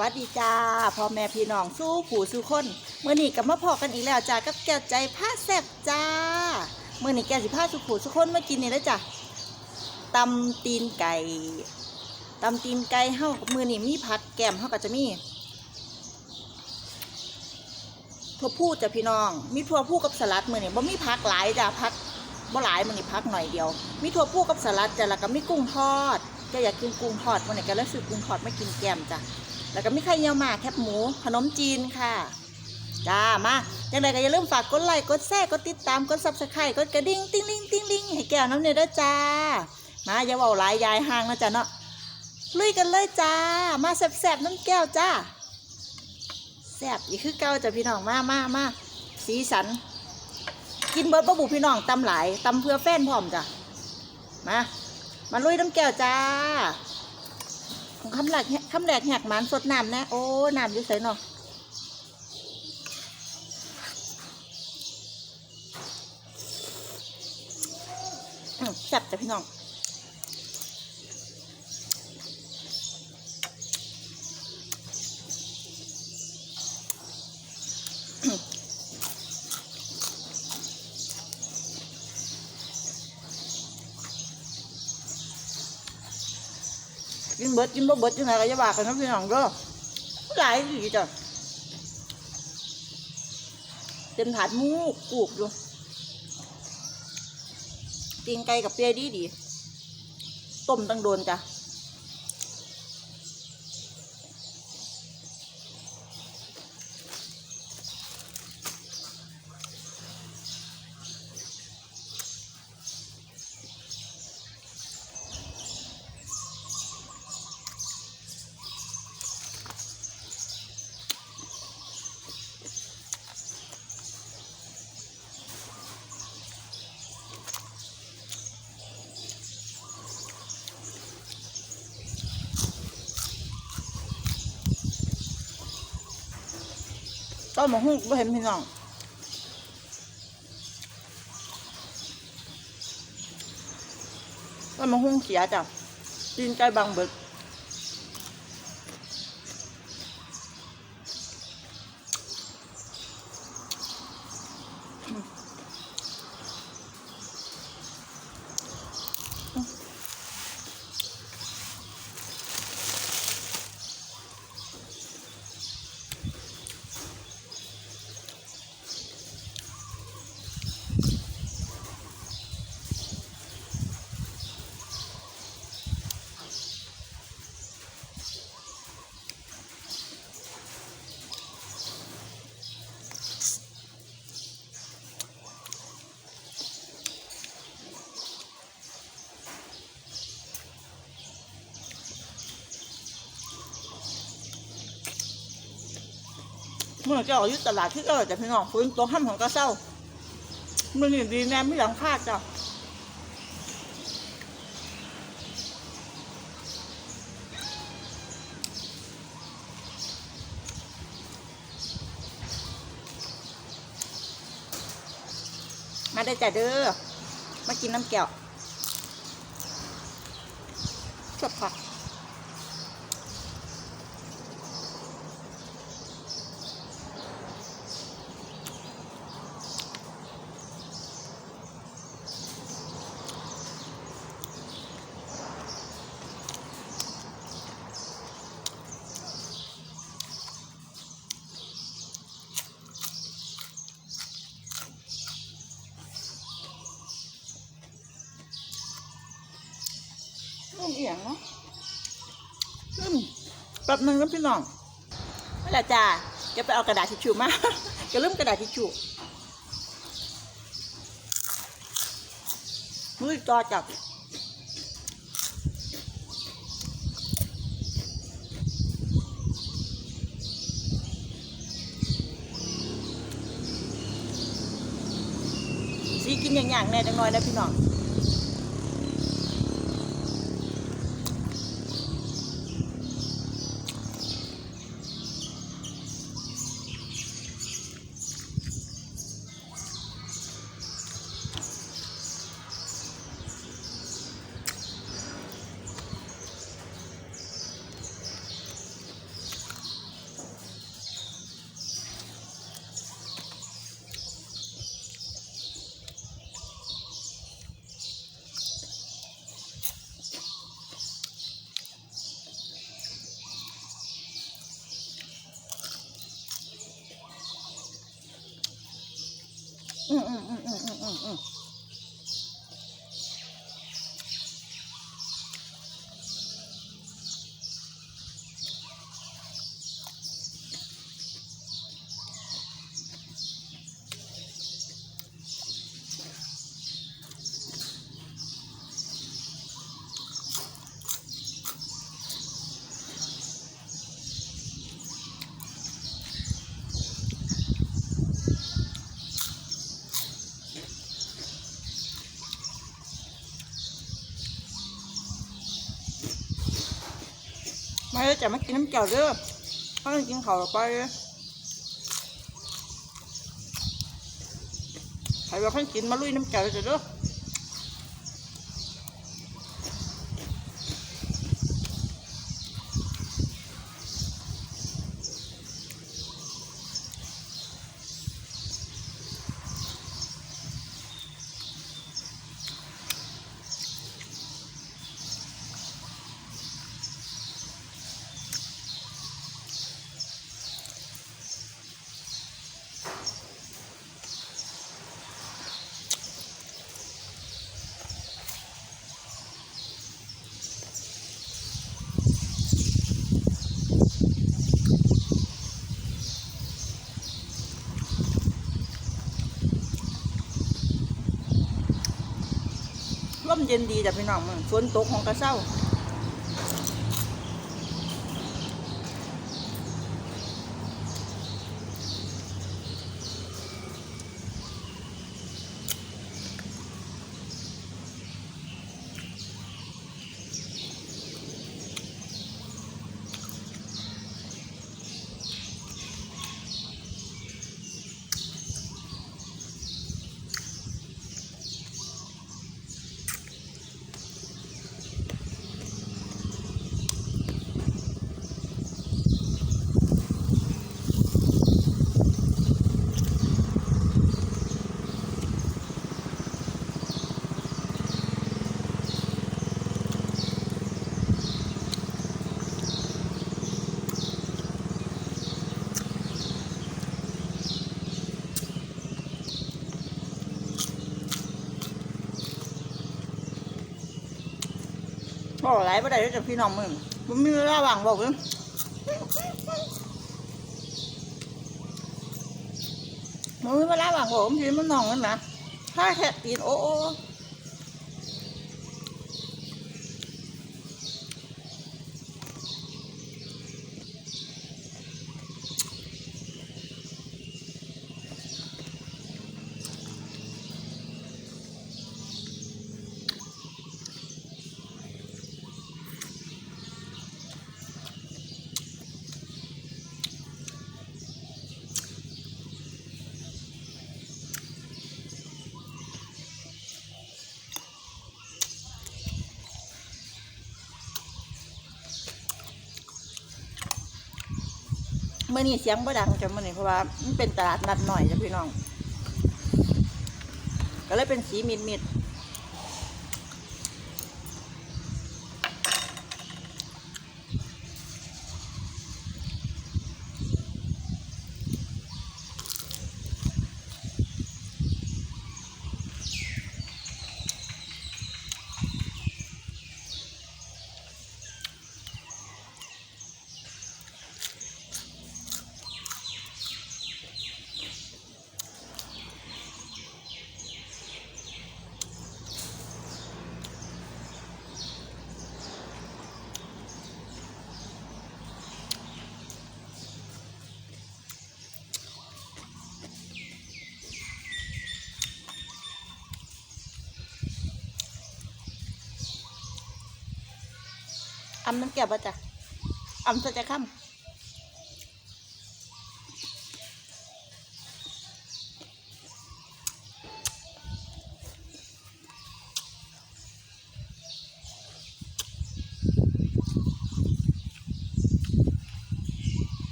วัสดีจ้าพ่อแม่พี่น้องสู้ผู้สู้คนเมื่อนี้กับมาพอกันอีกแล้วจ้ากับแก้วใจผ้าแซบจ้าเมื่อนี้แก้วสิผ้าสุผู้สุคนมากินนี่แล้วจ้ะตำตีนไก่ตำตีนไก่เฮากับมือนี่มีผักแกมเฮาก็จะมีถั่วพูจ้ะพี่น้อง มีถั่วพูกับสลัดมือนี่บ่มีผักหลายจ้ะผักบ่หลายมือนี่ผักหน่อยเดียว มีถั่วพูกับสลัดจ้ะแล้วก็มีกุ้งทอดก็อยากกินกุ้งทอดวันนี้ก็เลยซื้อกุ้งทอดมากินแกมจ้ะ แล้วก็มีไข่เยี่ยวหมากแคบหมู ขนมจีนค่ะจ้ามาจังใดก็อย่าลืมฝากกดไลค์กดแชร์กดติดตามกดซับสไครต์กดกระดิ่งติ้งลิงติ้งลิงให้แก้วน้ำเนยด้วยจ้า มาอย่าเว้าหลายยายห่างนะจ้ะเนาะลุยกันเลยจ้า มาแซ่บๆน้ำแก้วจ้าแซ่บอีกคือเก่าจ้ะพี่น้องมามามาสีสัน กินเบิร์ดบะบุพี่น้องตำหลายตำเพื่อแฟนพร้อมจ้ะมามาลุยน้ำแก้วจ้า ของคำแรกคำแรกแหกหมันสดน้ำนะ โอ้ น้ำอยู่ใส่เนาะอืมแซ่บจ้ะพี่น้อง กินเบิดกินบ่เบิดยังไงก็จะบากันนะพี่น้องเด้อหลายอีจ้ะเต็มถาดมูกูกอยู่ตีนไก่กับเปียดีดีต้มตั้งโดนจ้ะ ต้มหมูหุ้งไม่เห็นพี่น้องต้มหมูหุ้งเสียจ้ะตีนไก่บางเบิด เมื่อเจะออกยุตลาดที่เออแต่พี่น้องฟื้นตัวห้ำของกระเซ้ามือนี่ดีแน่ไม่หลังคาดจ้ะมาได้จ้ะเด้อ มากินน้ำแก้วชอบผัก เอียงเนาะอืมแป๊บหนึงนะพี่น้องนั่นแหละจ้าจะไปเอากระดาษทิชชู่มาจะเริ่มกระดาษทิชชู่มือต่อจับสีกินอย่างๆแน่จังน้อยนะพี่น้อง 嗯嗯嗯嗯嗯嗯嗯。 ไม่ได้จะมากินน้ำเจียวเด้อเขาจะกินเข้าไปใครว่าเพิ่งกินมาลุยน้ำเจียวจะเด้อ มเย็นดีจ้ะพี่น้องฝนตกของกระเซ้า บอกอะไรบ่ได้เด้อจ้ะพี่น้องมึงมันมีเวลาว่างบอกเลยมันมีเวลาว่างบอกมันทีมันน้องมันนะถ้าแค่ตีนโอ้โอ้ มื่อนี้เสียงบ่ดังจ้ะมื่อนี้เพราะว่ามันเป็นตลาดนัดหน่อยจ้ะพี่น้อง ก็เลยเป็นสีมิดมิดำน้ำแก้วบ่จ้ะอำซะจะค่ำ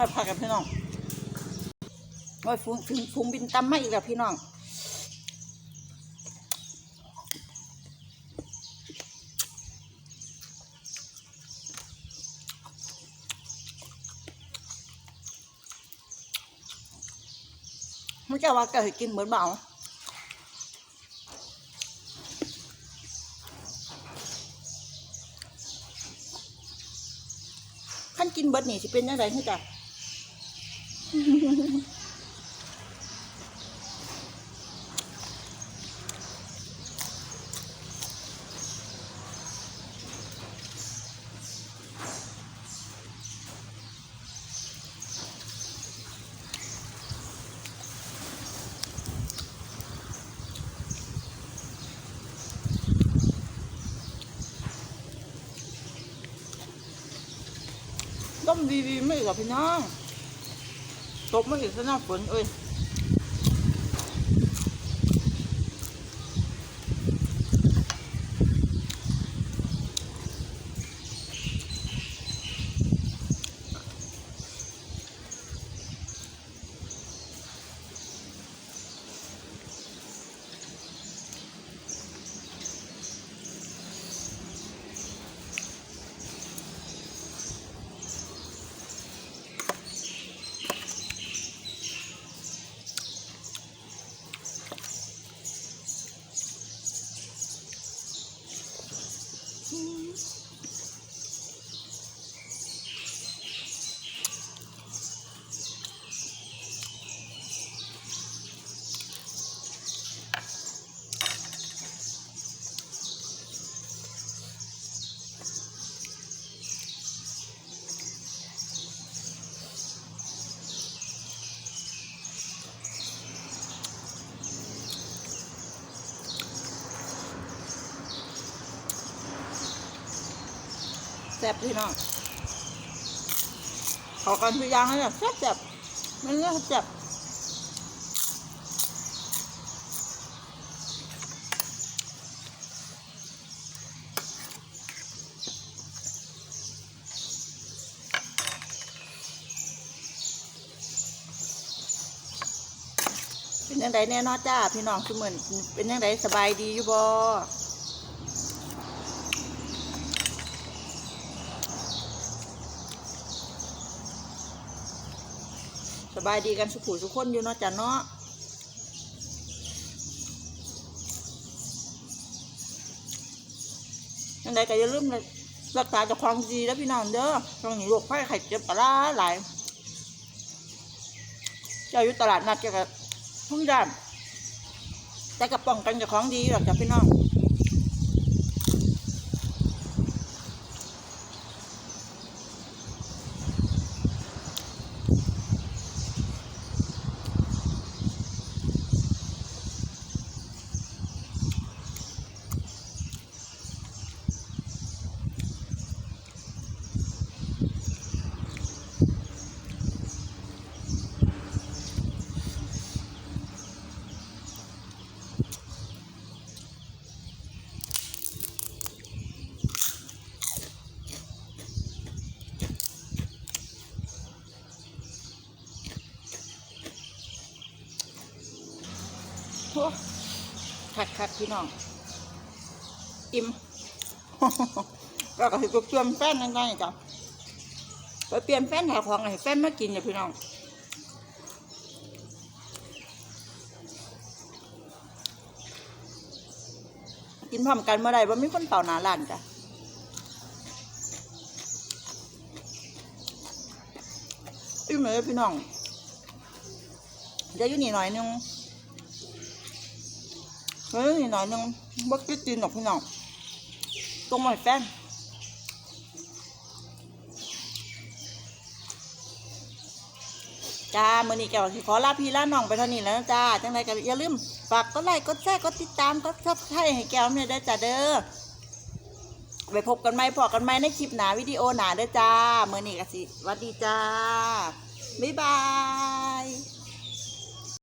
ไปอยพักกันพี่น้องโอ้ยฟุ้งฟุ้งฟุ้งบินตั้มมาอีกแล้วพี่น้องมันจะว่าเกิดกินเหมือนเมาขั้นกินเบิร์ดนี่สิเป็นยังไงให้จ้ะ ต้มดีๆไม่กับพี่น้อง ตกไม่เห็นสนองฝนเอ้ย ซ่บพี่น้องขอกันทุกอย่างเลยแซ่บแซ่บๆมันเนื้อแซ่บเป็นยังไงแน่นอนจ้า พี่น้องคือเหมือนเป็นยังไงสบายดีอยู่บ่ บายดีกันสุขุสุกคนอยู่เนาะจ้ะเนาะยังไงก็อย่าลืมเลยรักษาเจะคลองดีแล้วพี่น้องเด้อช่วงนี้โรคไข้ไข้เจ็บปลาหลายเจ้าอยู่ตลาดนัดเจ้ากับทุ่งดำแต่กับป้องกันจะคลองดีหรอกจ้ะพี่น้อง คักคักๆพี่น้อง อิ่มแล้วก็ถือเปลี่ยนแฟนนั่นไงจ้ะไปเปลี่ยนแฟนหาของให้แฟนมากินเนี่ยพี่น้องกินพร้อมกันเมื่อไรว่ามีคนเป่าหนาร้านจ้ะอิ่มเลยพี่น้องเดี๋ยวอยู่นี่หน่อยนึง เฮ้ยหน่อยนึงบักกินหรอกพี่น้องตรงหน่อยแป้นจ้ามือนี้แกวสิขอลาพี่ลาน้องไปเท่านี้แล้วนะจ้า จังไรก็อย่าลืมฝากกดไลค์กดแชร์กดติดตามกดซับไครต์ให้แก้วเนี่ยได้จ้าเด้อไปพบกันไหมพอกันไหมในคลิปหนาวิดีโอหนาเด้อจ้ามือนี้ก็สิสวัสดีจ้า บ๊ายบาย